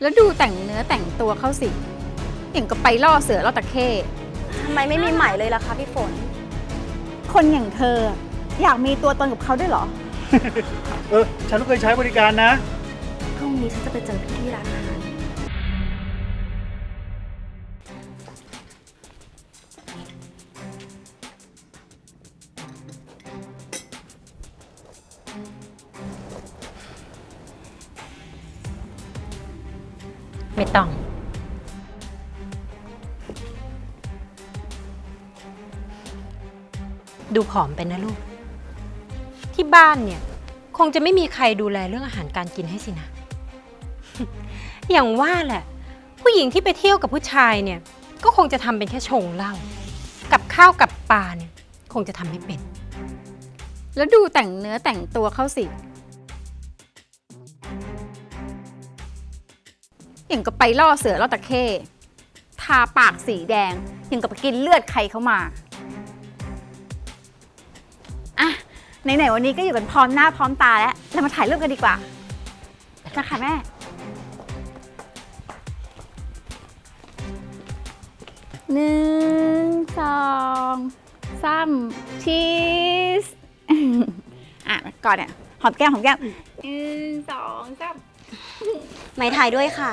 แล้วดูแต่งเนื้อแต่งตัวเขาสิอย่างก็ไปล่อเสือล่อตะเข้ ทำไมไม่มีใหม่เลยล่ะคะพี่ฝน คนอย่างเธอ อยากมีตัวตนกับเขาด้วยเหรอ เออ ฉันก็เคยใช้บริการนะ พรุ่งนี้ฉันจะไปเจอพี่ที่ร้านอาหาร ไม่ต้อง ดูผอมไปนะลูก ที่บ้านเนี่ย คงจะไม่มีใครดูแลเรื่องอาหารการกินให้สินะ อย่างว่าแหละ ผู้หญิงที่ไปเที่ยวกับผู้ชายเนี่ย ก็คงจะทำเป็นแค่ชงเหล้ากับข้าวกับปลาเนี่ย คงจะทำไม่เป็น แล้วดูแต่งเนื้อแต่งตัวเขาสิ อย่างก็ไปล่อเสือล่อตะเข้ทาปากสีแดงอย่างกับไปกินเลือดใครเข้ามาอะไหนๆวันนี้ก็อยู่กันพร้อมหน้าพร้อมตาแล้วเรามาถ่ายรูปกันดีกว่ามาค่ะแม่หนึ่งสองสามชีสอะก่อนเนี่ยหอมแก้มหอมแก้มหนึ่งสองสามไหมถ่ายด้วยค่ะ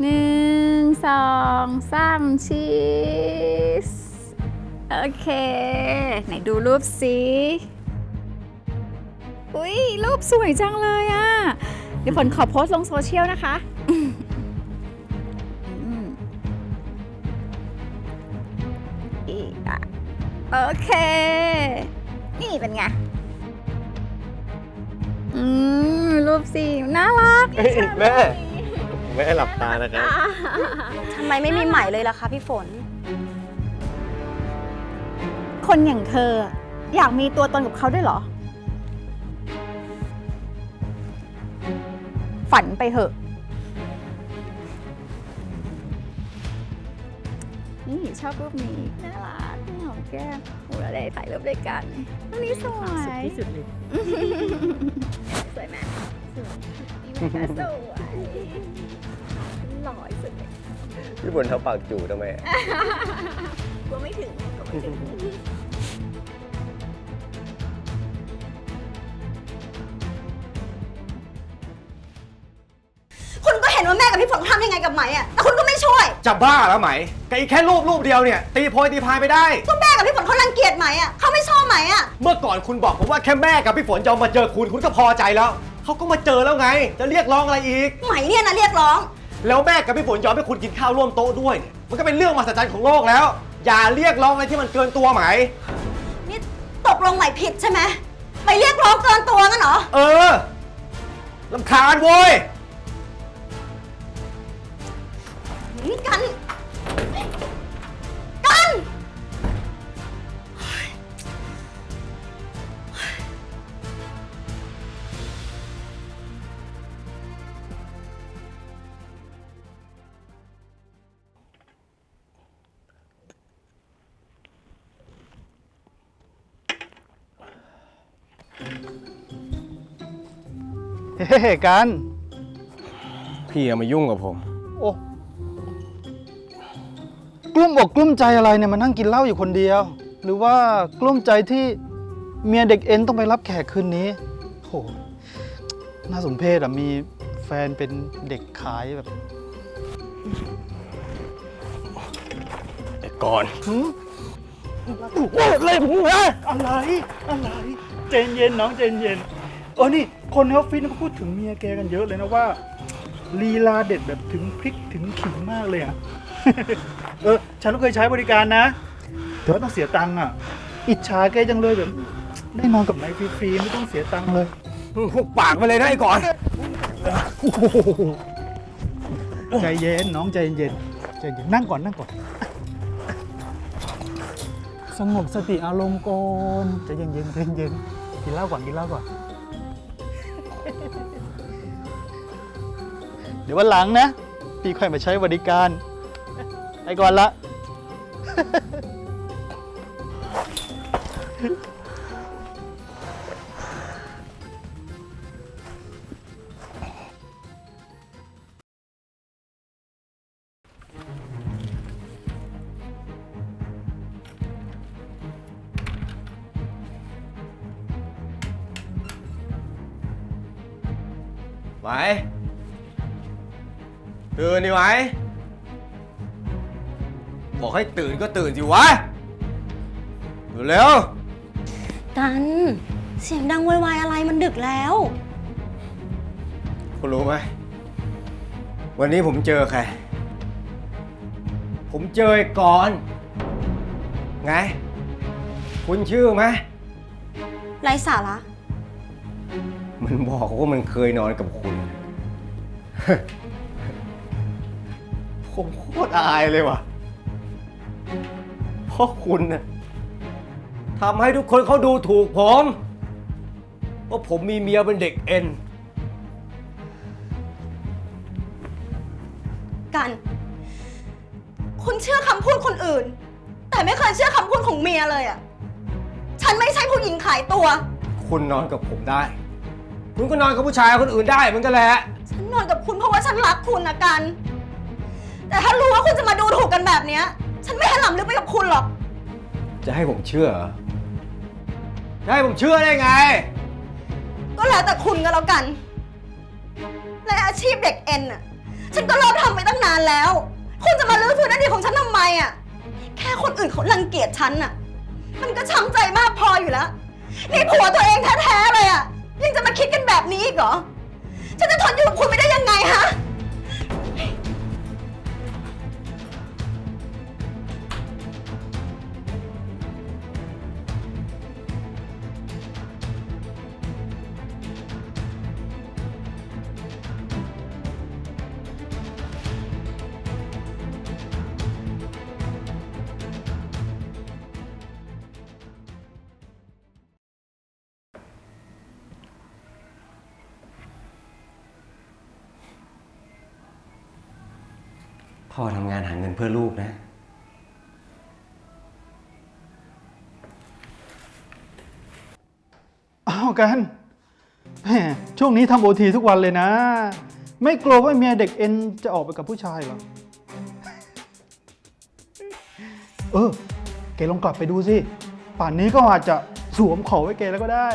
หนึ่งสองสามชีส โอเค ไหนดูรูปสิอุ้ยรูปสวยจังเลยอะ่ะ เดี๋ยวฝนขอโพสต์ลงโซเชียลนะคะอืมอีกอะ โอเค นี่เป็นไง อืม รูปสีน่ารักเฮ้ยแม่ ไม่ให้หลับตานะครับ ทำไมไม่มีใหม่เลยล่ะคะพี่ฝน คนอย่างเธอ อยากมีตัวตนกับเขาด้วยเหรอ ฝันไปเถอะ นี่ชอบรูปนี้ น่ารักนี่หอมแก้มโอ้เราได้ถ่ายรูปด้วยกันรูปนี้สวย ที่สุดเลย สวยไหมสวยนี่มันก็สวย หล่อที่สุดเลยพี่บนเขาปากจู่ทำไมอะกลัวไม่ถึงกลัวไม่ถึงคุณก็เห็นว่าแม่กับพี่ฝนเขาทำยังไงกับไหมอะแต่คุณก็ไม่ช่วย จะบ้าแล้วไหมกับอีกแค่รูปรูปเดียวเนี่ย ตีโพยตีพายไปได้ ก็แม่กับพี่ฝนเขารังเกียจไหมอะเขาไม่ชอบไหมอะเมื่อก่อนคุณบอกผมว่าแค่แม่กับพี่ฝนจะเอามาเจอคุณคุณก็พอใจแล้ว เขาก็มาเจอแล้วไง จะเรียกร้องอะไรอีก ไหมเนี่ยนะเรียกร้อง แล้วแม่กับพี่ฝนยอมให้คุณกินข้าวร่วมโต๊ะด้วยเนี่ยมันก็เป็นเรื่องมหัศจรรย์ของโลกแล้ว อย่าเรียกร้องอะไรที่มันเกินตัวไหม นี่ตกลงไหมผิดใช่ไหมไปเรียกร้องเกินตัวงั้นเหรอ เออลำคาญโว้ย นี่กันกัน เฮ้กัน พี่อย่ามายุ่งกับผม โอ้กลุ้มอกกลุ้มใจอะไรเนี่ยมานั่งกินเหล้าอยู่คนเดียว หรือว่ากลุ้มใจที่เมียเด็กเอ็นต้องไปรับแขกคืนนี้โหน่าสมเพชอะมีแฟนเป็นเด็กขายแบบแต่ก่อนอะไรผมวะอะไรอะไร เจนเย็นน้องเจนเย็นเออนี่ คนในออฟฟิศเขาพูดถึงเมียแกกันเยอะเลยนะว่าลีลาเด็ดแบบถึงพริกถึงขิงมากเลยอะ เออ ฉันก็เคยใช้บริการนะแต่ว่าต้องเสียตังค์อะ อิจฉาแกจังเลยแบบ ได้นอนกับนายฟรีๆไม่ต้องเสียตังค์เลยพวกปากไปเลยนะไอ้ก่อน ใจเย็นน้องใจเย็นใจเย็นนั่งก่อนนั่งก่อน สงบสติอารมณ์ก่อนใจเย็นเย็นใจเย็นกินเหล้าก่อนกินเหล้าก่อน เดี๋ยววันหลังนะ พี่ค่อยมาใช้บริการ ไปก่อนละ ไหวตื่นดิไหวบอกให้ตื่นก็ตื่นสิวะเร็วกัน เสียงดังไวๆอะไรมันดึกแล้วๆคุณรู้ไหม วันนี้ผมเจอใคร ผมเจอไอ้กอน ไง คุณชื่อไหมไร้สาระ มันบอกว่ามันเคยนอนกับคุณ ผมโคตรอายเลยว่ะ เพราะคุณน่ะทำให้ทุกคนเขาดูถูกผมว่าผมมีเมียเป็นเด็กเอ็น กัน คุณเชื่อคำพูดคนอื่น แต่ไม่เคยเชื่อคำพูดของเมียเลยอะฉันไม่ใช่ผู้หญิงขายตัว คุณนอนกับผมได้ คุณก็นอนกับผู้ชายคนอื่นได้เหมือนกันแหละ ฉันนอนกับคุณเพราะว่าฉันรักคุณนะกัน แต่ถ้ารู้ว่าคุณจะมาดูถูกกันแบบเนี้ย ฉันไม่ให้หลำลึกไปกับคุณหรอก จะให้ผมเชื่อเหรอจะให้ผมเชื่อได้ไง ก็แล้วแต่คุณก็แล้วกันและอาชีพเด็กเอ็นน่ะ ฉันก็เลิกทำไปตั้งนานแล้ว คุณจะมาลื้อฟื้นอดีตของฉันทำไมอะ แค่คนอื่นเขารังเกียจฉันน่ะ มันก็ช้ำใจมากพออยู่แล้ว นี่ผัวตัวเองแท้ๆเลยอะ ยังจะมาคิดกันแบบนี้อีกเหรอ ฉันจะทนอยู่กับคุณไม่ พ่อทำงานหาเงินเพื่อลูกนะอ้ากันแหมช่วงนี้ทำโอทีทุกวันเลยนะ ไม่กลัวว่าเมียเด็กเอ็นจะออกไปกับผู้ชายเหรอ เออ แกลองกลับไปดูสิ ป่านนี้ก็อาจจะสวมเขาไว้แกแล้วก็ได้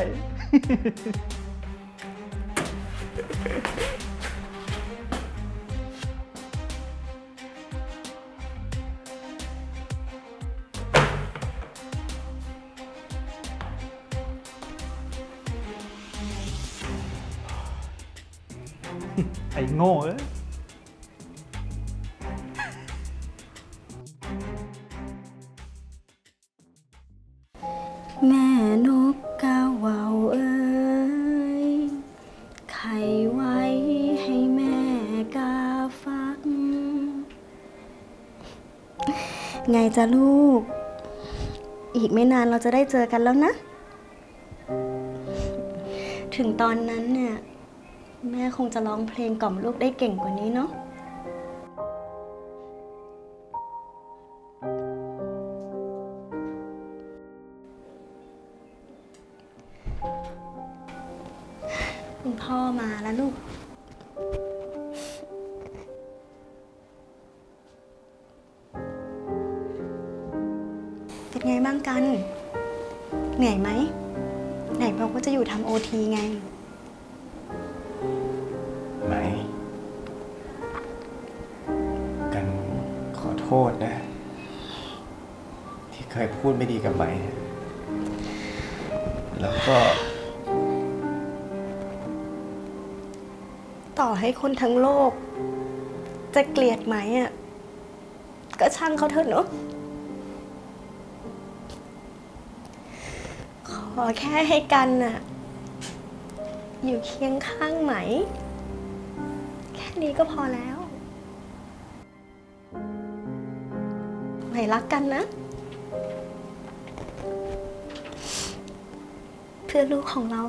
โง่เอ้ยแม่นกกาเวาวเอ้ยไข่ไว้ให้แม่กาฟัก ไงจ้ะลูก อีกไม่นานเราจะได้เจอกันแล้วนะ ถึงตอนนั้นเนี่ย แม่คงจะร้องเพลงกล่อมลูกได้เก่งกว่านี้เนาะคุณพ่อมาแล้วลูก เป็นไงบ้างกัน เหนื่อยไหม ไหนบอกว่าจะอยู่ทำโอทีไง ษนะ ที่เคยพูดไม่ดีกับไหม แล้วก็ ต่อให้คนทั้งโลก จะเกลียดไหมอะ ก็ช่างเขาเถอะเนอะขอแค่ให้กันน่ะ อยู่เคียงข้างไหม แค่นี้ก็พอแล้ว ไหมรักกันนะ เพื่อลูกของเรา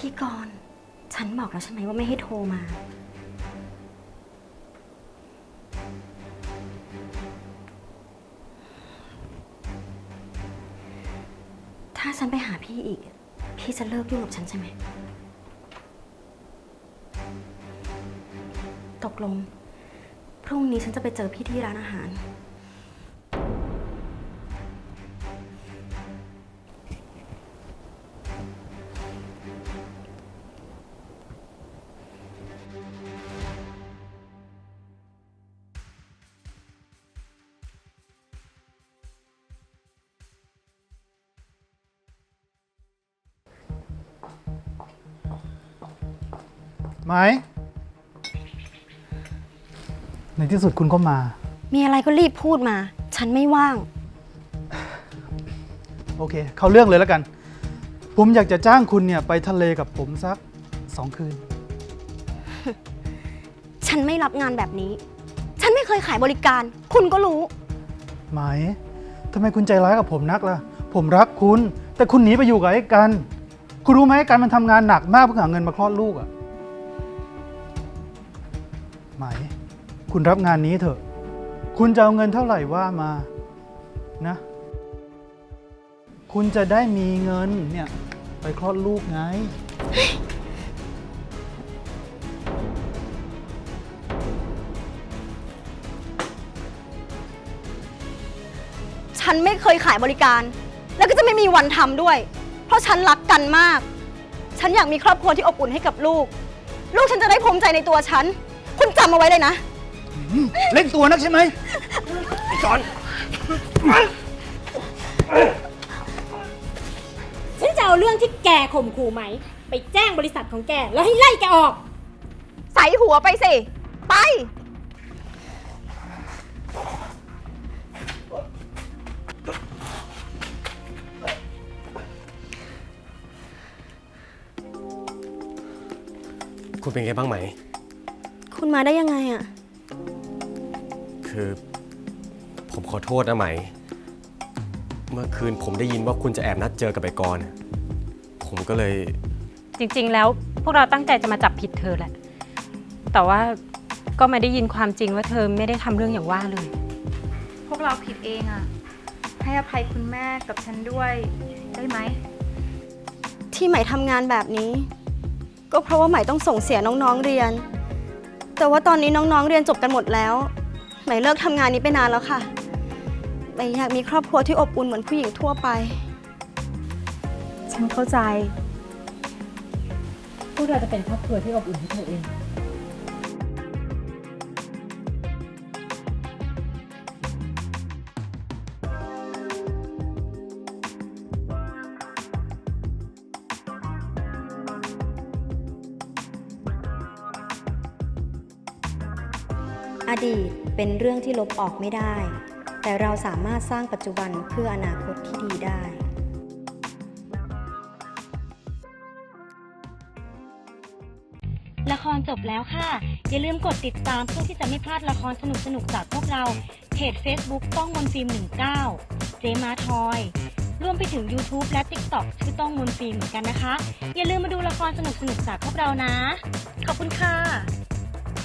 พี่กรณ์ฉันบอกแล้วใช่ไหมว่าไม่ให้โทรมา ถ้าฉันไปหาพี่อีก พี่จะเลิกยุ่งกับฉันใช่ไหม ตกลง พรุ่งนี้ฉันจะไปเจอพี่ที่ร้านอาหาร ไหม ในที่สุดคุณก็มา มีอะไรก็รีบพูดมา ฉันไม่ว่าง โอเค เข้าเรื่องเลยแล้วกัน ผมอยากจะจ้างคุณเนี่ยไปทะเลกับผมสักสองคืน ฉันไม่รับงานแบบนี้ ฉันไม่เคยขายบริการ คุณก็รู้ ไหมทำไมคุณใจร้ายกับผมนักล่ะ ผมรักคุณ แต่คุณหนีไปอยู่กับไอ้กัน คุณรู้ไหมไอ้กันมันทำงานหนักมากเพื่อหาเงินมาคลอดลูกอะ ไหม คุณรับงานนี้เถอะ คุณจะเอาเงินเท่าไหร่ว่ามานะ คุณจะได้มีเงินเนี่ย ไปคลอดลูกไง ฉันไม่เคยขายบริการ แล้วก็จะไม่มีวันทำด้วย เพราะฉันรักกันมาก ฉันอยากมีครอบครัวที่อบอุ่นให้กับลูก ลูกฉันจะได้ภูมิใจในตัวฉัน คุณจำเอาไว้เลยนะ เล่นตัวนักใช่ไหมฉันจะเอาเรื่องที่แกข่มขู่ไหม ไปแจ้งบริษัทของแก แล้วให้ไล่แกออก ใส่หัวไปสิ ไป คุณเป็นไงบ้างไหม คุณมาได้ยังไงอะคือ ผมขอโทษนะไหม เมื่อคืนผมได้ยินว่าคุณจะแอบนัดเจอกับไอ้กรณ์ผมก็เลย จริงๆ แล้วพวกเราตั้งใจจะมาจับผิดเธอแหละ แต่ว่าก็ไม่ได้ยินความจริงว่าเธอไม่ได้ทำเรื่องอย่างว่าเลย พวกเราผิดเองอะให้อภัยคุณแม่กับฉันด้วยได้ไหม ที่ใหม่ทำงานแบบนี้ ก็เพราะว่าใหม่ต้องส่งเสียน้องๆเรียน แต่ว่าตอนนี้น้องๆเรียนจบกันหมดแล้วใหม่เลิกทำงานนี้ไปนานแล้วค่ะใหม่อยากมีครอบครัวที่อบอุ่นเหมือนผู้หญิงทั่วไป ฉันเข้าใจ พวกเราจะเป็นครอบครัวที่อบอุ่นให้เธอเอง ดีตเป็นเรื่องที่ลบออกไม่ได้ แต่เราสามารถสร้างปัจจุบันเพื่ออนาคตที่ดีได้ละครจบแล้วค่ะ อย่าลืมกดติดตามเพื่อที่จะไม่พลาดละครสนุกๆจากพวกเรา เพจ Facebook ต้องมนฟิล์ม 19 เจมาทอย รวมไปถึง YouTube และ TikTok ชื่อต้องมนฟิล์มเหมือนกันนะคะ อย่าลืมมาดูละครสนุกๆจากพวกเรานะ ขอบคุณค่ะ